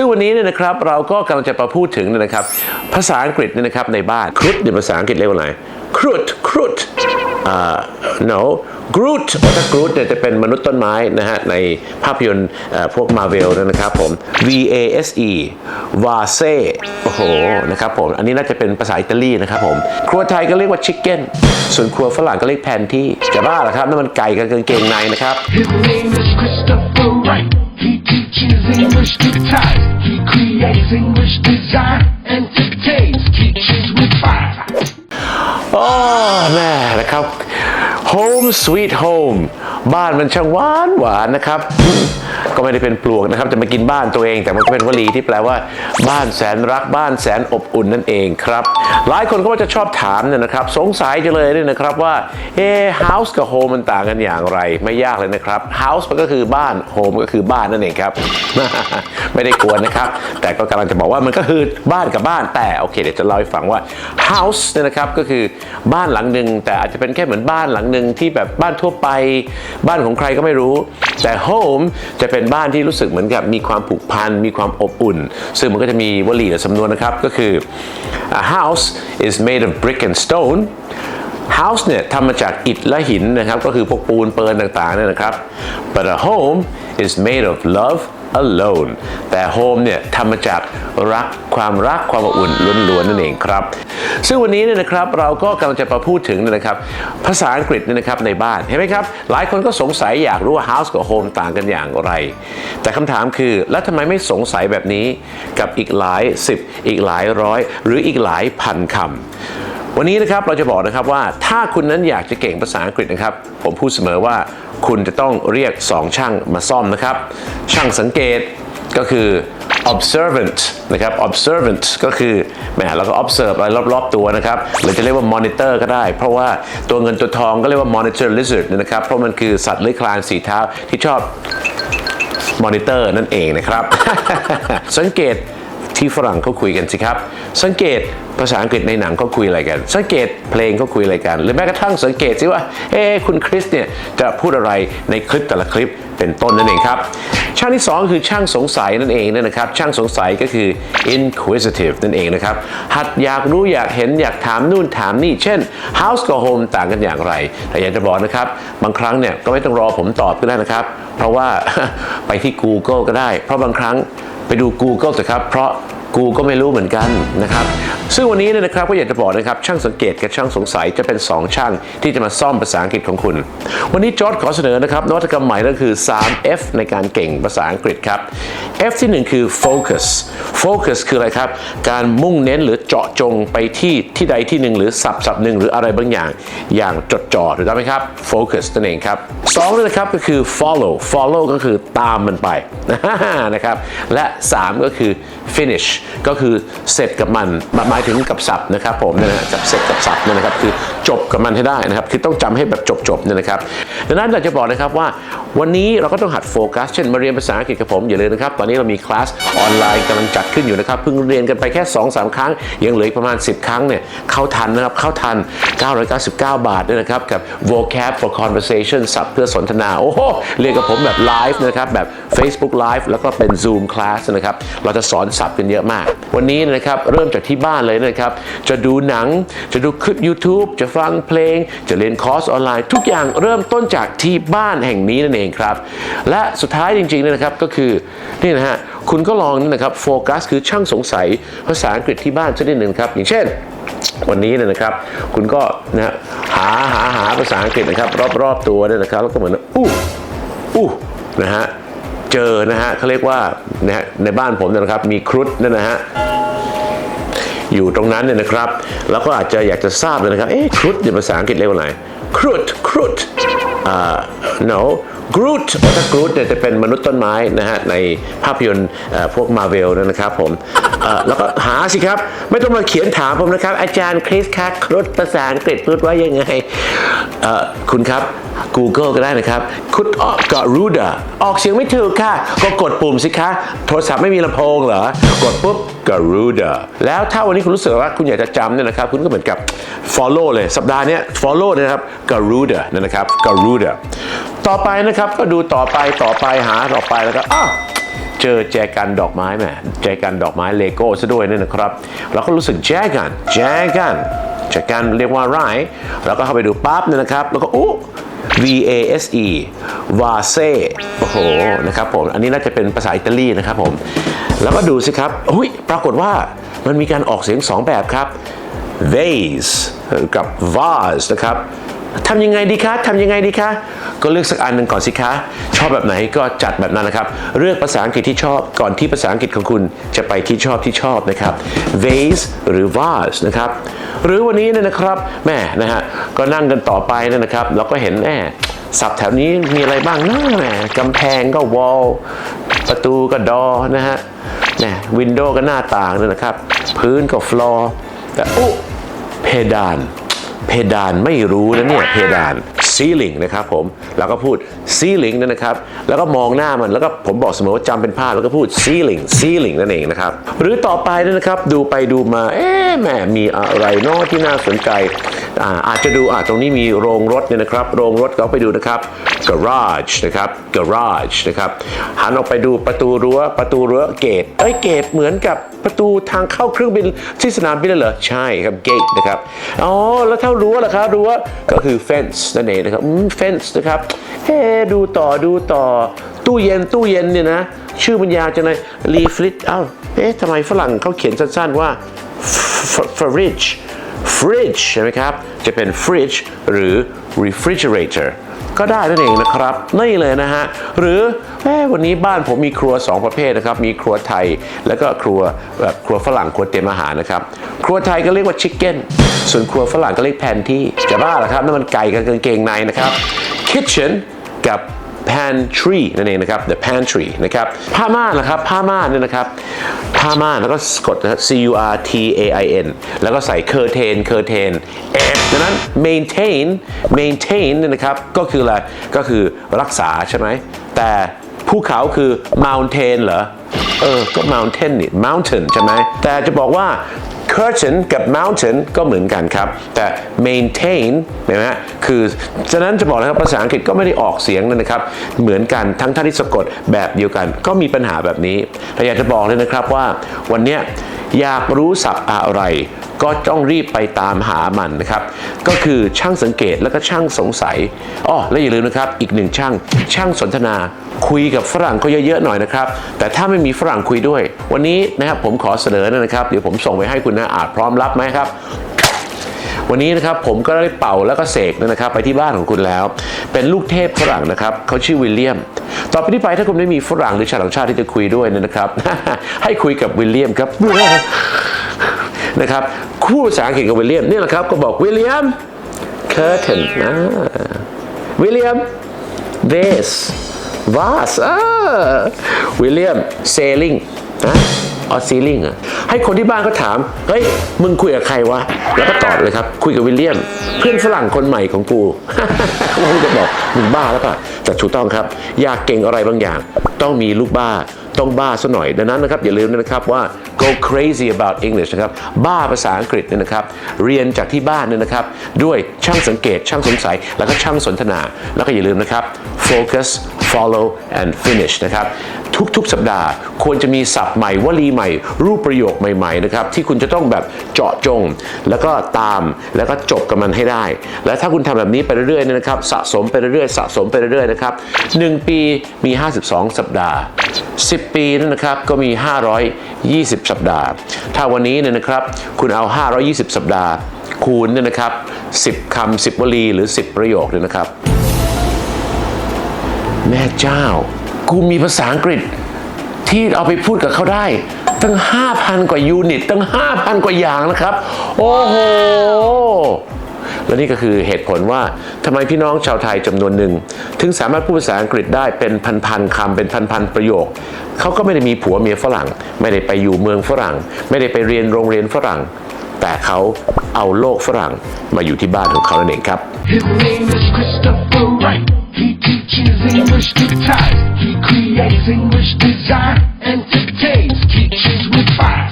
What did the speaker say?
ซึ่งวันนี้เนี่ยนะครับเราก็กำลังจะมาพูดถึงนะครับ ภาษาอังกฤษเนี่ยนะครับในบ้านครุฑเนี่ยภาษาอังกฤษเรียกว่าอะไรครุฑครุฑอ่า no Groot ถ้า Groot เนี่ยจะเป็นมนุษย์ต้นไม้นะฮะในภาพยนตร์พวกมาเวลนะครับผม V A S E Vase โอ้โหนะครับผม อันนี้น่าจะเป็นภาษาอิตาลีนะครับผม ครัวไทยก็เรียกว่า chicken ส่วนครัวฝรั่งก็เรียกแพนที่จะบ้าเหรอครับนั่นมันไก่กับกางเกงในนะครับ teaches English to type. He creates English design, entertains, teaches with fire. โอ้แม่นะครับ Home Sweet Home บ้านมันช่างหวานหวานนะครับ ก็ไม่ได้เป็นปลวกนะครับจะมากินบ้านตัวเอง แต่มันก็เป็นวลีที่แปลว่า บ้านแสนรักบ้านแสนอบอุ่นนั่นเองครับ หลายคนก็จะชอบถามเนี่ยนะครับ สงสัยจะเลยเนี่ยนะครับว่าเอ๊ะ house กับ home มันต่างกันอย่างไร ไม่ยากเลยนะครับ house มันก็คือบ้าน home ก็คือบ้านนั่นเองครับ ไม่ได้กวนนะครับ แต่ก็กำลังจะบอกว่ามันก็คือบ้านกับบ้านแต่โอเคเดี๋ยวจะเล่าให้ฟังว่า house เนี่ยนะครับก็คือบ้านหลังหนึ่งแต่อาจจะเป็นแค่เหมือนบ้านหลังหนึ่งที่แบบบ้านทั่วไป บ้านของใครก็ไม่รู้ แต่ home จะเป็นบ้านที่รู้สึกเหมือนกับมีความผูกพัน มีความอบอุ่น ซึ่งมันก็จะมีวลีหรือสำนวนนะครับ ก็คือ a house is made of brick and stone house เนี่ยทำมาจากอิฐและหินนะครับ ก็คือพวกปูนเปิลต่างๆเนี่ยนะครับ but a home is made of love alone แต่ home เนี่ยทำมาจากรักความรักความอบอุ่นล้วนๆนั่นเองครับ ซึ่งวันนี้เนี่ยนะครับเราก็กำลังจะมาพูดถึงเนี่ยนะครับภาษาอังกฤษเนี่ยนะครับในบ้านเห็นไหมครับ หลายคนก็สงสัยอยากรู้ว่า house กับ home ต่างกันอย่างไร แต่คำถามคือแล้วทำไมไม่สงสัยแบบนี้กับอีกหลายสิบอีกหลายร้อย หรืออีกหลายพันคำ วันนี้นะครับเราจะบอกนะครับว่าถ้าคุณนั้นอยากจะเก่งภาษาอังกฤษนะครับ ผมพูดเสมอว่าคุณจะต้องเรียก 2 ช่างมาซ่อมนะครับ ช่างสังเกตก็คือ observant นะครับ observant ก็คือแหมเราก็ observe อะไรรอบ ๆ ตัวนะครับหรือจะเรียกว่า monitor ก็ได้ เพราะว่าตัวเงินตัวทองก็เรียกว่า monitor lizard นะครับ เพราะมันคือสัตว์เลื้อยคลานสีเท้าที่ชอบมอนิเตอร์นั่นเองนะครับ สังเกตที่ฝรั่งเขาคุยกันสิครับ สังเกต ภาษาอังกฤษในหนังเขาคุยอะไรกัน สังเกตเพลงเขาคุยอะไรกัน หรือแม้กระทั่งสังเกตสิว่าเอ๊คุณคริสเนี่ยจะพูดอะไรในคลิปแต่ละคลิปเป็นต้นนั่นเองครับ ช่างที่สองคือช่างสงสัยนั่นเองนะครับ ช่างสงสัยก็คือ inquisitive นั่นเองนะครับ หัดอยากรู้อยากเห็นอยากถามนู่นถามนี่ เช่น house กับ home ต่างกันอย่างไรแต่อยากจะบอกนะครับ บางครั้งเนี่ยก็ไม่ต้องรอผมตอบก็ได้นะครับ เพราะว่าไปที่ Google ก็ได้ เพราะบางครั้งไปดู Google เถอะครับ เพราะ กูก็ไม่รู้เหมือนกันนะครับ ซึ่งวันนี้เนี่ยนะครับก็อยากจะบอกนะครับ ช่างสังเกตกับช่างสงสัยจะเป็น 2 ช่างที่จะมาซ่อมภาษาอังกฤษของคุณ วันนี้จอร์ดขอเสนอนะครับนวัตกรรมใหม่นั่นคือ 3F ในการเก่งภาษาอังกฤษครับ F ที่ 1 คือ focus focus คืออะไรครับ การมุ่งเน้นหรือเจาะจงไปที่ที่ใดที่หนึ่งหรือสับสับหนึ่งหรืออะไรบางอย่าง อย่างจดจ่อถูกต้องไหมครับ focus นั่นเองครับสองเลยนะครับก็คือ follow follow ก็คือตามมันไปนะครับและ 3 ก็คือ finish ก็คือเสร็จกับมันหมายถึงกับศัพท์นะครับผมเนี่ยนะฮะกับเสร็จกับศัพท์เนี่ยนะครับคือ จบกับมันให้ได้นะครับ คือต้องจำให้แบบจบๆเนี่ยนะครับดังนั้นอยากจะบอกนะครับว่า วันนี้เราก็ต้องหัดโฟกัส เช่นมาเรียนภาษาอังกฤษกับผมอย่าลืมนะครับ ตอนนี้เรามีคลาสออนไลน์กำลังจัดขึ้นอยู่นะครับ เพิ่งเรียนกันไปแค่ 2-3 ครั้ง ยังเหลืออีกประมาณ 10 ครั้งเนี่ยเข้าทันนะครับเข้าทัน 999 บาทด้วยนะครับกับ vocab for conversation ศัพท์เพื่อสนทนาโอ้โหเรียนกับผมแบบไลฟ์นะครับแบบ Facebook Live แล้วก็เป็น Zoom Class นะครับเราจะสอนศัพท์กันเยอะมาก วันนี้นะครับเริ่มจากที่บ้านเลยนะครับจะดูหนังจะดูคลิป YouTube จะฟัังเพลง จะเรียนคอร์สออนไลน์ ทุกอย่างเริ่มต้นจากที่บ้านแห่งนี้นั่นเองครับ และสุดท้ายจริงๆนะครับก็คือนี่นะฮะคุณก็ลองนี่นะครับโฟกัสคือช่างสงสัยภาษาอังกฤษที่บ้านสักนิดหนึ่งครับ อย่างเช่นวันนี้เนี่ยนะครับ คุณก็นะหาหาหาภาษาอังกฤษนะครับ รอบๆตัวเนี่ยนะครับ แล้วก็เหมือนอู้อู้นะฮะเจอนะฮะเขาเรียกว่านะฮะในบ้านผมเนี่ยนะครับมีครุฑนั่นนะฮะ อยู่ตรงนั้นเนี่ยนะครับ แล้วก็อาจจะอยากจะทราบเลยนะครับ เอ๊ะครุฑเนภาษาอังกฤษเรียกว่าอะไรครุฑครุฑอ่า no Groot ถ้า Groot เนี่ยจะเป็นมนุษย์ต้นไม้นะฮะในภาพยนตร์พวกมาเวลนะครับผมแล้วก็หาสิครับ ไม่ต้องมาเขียนถามผมนะครับ อาจารย์คริสคะครุฑภาษาอังกฤษพูดว่ายังไง คุณครับ Google ก็ได้นะครับคุดออกกรูดาออกเสียงไม่ถูกค่ะ ก็กดปุ่มสิคะ โทรศัพท์ไม่มีลำโพงเหรอ กดปุ๊บ Garuda แล้วถ้าวันนี้คุณรู้สึกว่าคุณอยากจะจำเนี่ยนะครับ คุณก็เหมือนกับ follow เลยสัปดาห์นี้ follow นะครับ Garuda นั่นนะครับ Garuda ต่อไปนะครับก็ดูต่อไปต่อไปหาต่อไปแล้วก็อ้าวเจอแจกันดอกไม้แหมแจกันดอกไม้เลโก้ซะด้วยเนี่ยนะครับเราก็รู้สึกแจกันแจกันแจกันเรียกว่าไรเราก็เข้าไปดูปั๊บเนี่ยนะครับ แล้วก็อุ๊ V A S E vase โอ้โหนะครับผม อันนี้น่าจะเป็นภาษาอิตาลีนะครับผม แล้วก็ดูสิครับอุ้ยปรากฏว่ามันมีการออกเสียงสองแบบครับ vase กับ vase นะครับ ทำยังไงดีคะทำยังไงดีคะ ก็เลือกสักอันหนึ่งก่อนสิคะ ชอบแบบไหนก็จัดแบบนั้นนะครับ เลือกภาษาอังกฤษที่ชอบก่อนที่ภาษาอังกฤษของคุณจะไปที่ชอบที่ชอบนะครับ vase หรือ vase นะครับ หรือวันนี้เนี่ยนะครับแม่นะฮะ ก็นั่งกันต่อไปนะครับ เราก็เห็นแม่ศัพท์แถวนี้มีอะไรบ้างนะแหมกำแพงก็ wall ประตูก็ door นะฮะแหมวินโดว์ก็หน้าต่างนะครับ พื้นก็ floor แต่อุ๊เพดาน เพดานไม่รู้นะเนี่ยเพดาน ceiling นะครับผมเราก็พูด ceiling นั่นนะครับ แล้วก็มองหน้ามันแล้วก็ผมบอกเสมอว่าจำเป็นภาพแล้วก็พูด ceiling ceiling นั่นเองนะครับ หรือต่อไปนะครับดูไปดูมาเอ๊ะแหมมีอะไรนอกที่น่าสนใจ อาอาจจะดูอ่าตรงนี้มีโรงรถเนี่ยนะครับ โรงรถก็ไปดูนะครับ garage นะครับ garage นะครับหันออกไปดูประตูรั้วประตูรั้วเกตเอ้ยเกตเหมือนกับประตูทางเข้าเครื่องบินที่สนามบินเลยเหรอใช่ครับ gate นะครับอ๋อแล้วถ้ารั้วล่ะครับรั้วก็คือ fence นั่นเองนะครับอืม fence นะครับเฮ้ดูต่อดูต่อตู้เย็นตู้เย็นเนี่ยนะชื่อบรรยาวจังเลย leaflet เอ้าเอ๊ะทำไมฝรั่งเขาเขียนสั้นๆว่า fridge fridge ใช่ไหมครับ จะเป็น fridge หรือ refrigerator ก็ได้นั่นเองนะครับนี่เลยนะฮะ หรือแม่วันนี้บ้านผมมีครัว 2 ประเภทนะครับ มีครัวไทยแล้วก็ครัวแบบครัวฝรั่งครัวเตรียมอาหารนะครับ ครัวไทยก็เรียกว่า chicken ส่วนครัวฝรั่งก็เรียกแพนที่จะบ้าเหรอครับนั่นมันไก่กับกางเกงในนะครับ kitchen กับ pantry นั่นเองนะครับ the pantry นะครับผ้าม่านนะครับผ้าม่านเนี่ยนะครับผ้าม่านแล้วก็กด c u r t a i n แล้วก็ใส่ curtain curtain เอ๊ะดังนั้น maintain maintain เนี่ยนะครับก็คืออะไรก็คือรักษาใช่ไหมแต่ภูเขาคือ mountain เหรอเออ ก็ mountain นี่ mountain ใช่ไหม แต่จะบอกว่า curtain กับ mountain ก็เหมือนกันครับ แต่ maintain เห็นไหมคือ ฉะนั้นจะบอกนะครับภาษาอังกฤษก็ไม่ได้ออกเสียงนะครับ เหมือนกันทั้งท่าที่สะกดแบบเดียวกัน ก็มีปัญหาแบบนี้แต่อยากจะบอกเลยนะครับว่าวันนี้ อยากรู้ศัพท์อะไร ก็ต้องรีบไปตามหามันนะครับ ก็คือช่างสังเกตแล้วก็ช่างสงสัยอ้อและอย่าลืมนะครับ อีกหนึ่งช่างช่างสนทนาคุยกับฝรั่งเขาเยอะๆหน่อยนะครับ แต่ถ้าไม่มีฝรั่งคุยด้วย วันนี้นะครับผมขอเสนอนะครับ เดี๋ยวผมส่งไปให้คุณนะอาจพร้อมรับไหมครับ วันนี้นะครับผมก็ได้เป่าแล้วก็เสกนะครับไปที่บ้านของคุณแล้ว เป็นลูกเทพฝรั่งนะครับเขาชื่อวิลเลียม ต่อไปนี้ไปถ้าคุณไม่มีฝรั่งหรือชาวต่างชาติที่จะคุยด้วยนะครับ ให้คุยกับวิลเลียมครับนะครับคู่ภาษาอังกฤษกับวิลเลียมนี่แหละครับก็บอกวิลเลียม curtain อ่าวิลเลียม vase vase วิลเลียม sailing นะ ออซีลิงอะให้คนที่บ้านก็ถาม เฮ้ย มึงคุยกับใครวะ แล้วก็ตอบเลยครับ คุยกับวิลเลียม เพื่อนฝรั่งคนใหม่ของกูเขาคงจะบอกมึงบ้าแล้วป่ะแต่ถูกต้องครับ อยากเก่งอะไรบางอย่าง ต้องมีลูกบ้าต้องบ้าซะหน่อย ดังนั้นนะครับอย่าลืมนะครับว่า go crazy about English นะครับบ้าภาษาอังกฤษเนี่ยนะครับ เรียนจากที่บ้านเนี่ยนะครับ ด้วยช่างสังเกตช่างสงสัย แล้วก็ช่างสนทนา แล้วก็อย่าลืมนะครับ focus follow and finish นะครับทุกๆ สัปดาห์ควรจะมีศัพท์ใหม่วลีใหม่ รูปประโยคใหม่ๆนะครับที่คุณจะต้องแบบเจาะจง แล้วก็ตามแล้วก็จบกับมันให้ได้ และถ้าคุณทำแบบนี้ไปเรื่อยๆนะครับสะสมไปเรื่อยๆสะสมไปเรื่อยๆนะครับ1ปีมี 52 สัปดาห์ 10 ปีนั่นนะครับก็มี 520 สัปดาห์ ถ้าวันนี้เนี่ยนะครับคุณเอา 520 สัปดาห์คูณเนี่ยนะครับ10คำ10 วลีหรือ 10 ประโยคเนี่ยนะครับ แม่เจ้า กูมีภาษาอังกฤษที่เอาไปพูดกับเขาได้ ตั้ง 5,000 กว่ายูนิต ตั้ง 5,000 กว่าอย่างนะครับ โอ้โห และนี่ก็คือเหตุผลว่าทำไมพี่น้องชาวไทยจำนวนหนึ่ง ถึงสามารถพูดภาษาอังกฤษได้เป็นพันๆคำเป็นพันๆประโยค เขาก็ไม่ได้มีผัวเมียฝรั่ง ไม่ได้ไปอยู่เมืองฝรั่ง ไม่ได้ไปเรียนโรงเรียนฝรั่ง แต่เขาเอาโลกฝรั่งมาอยู่ที่บ้านของเขานั่นเองครับ He teaches English to type. He creates English design, entertains, teaches with fire.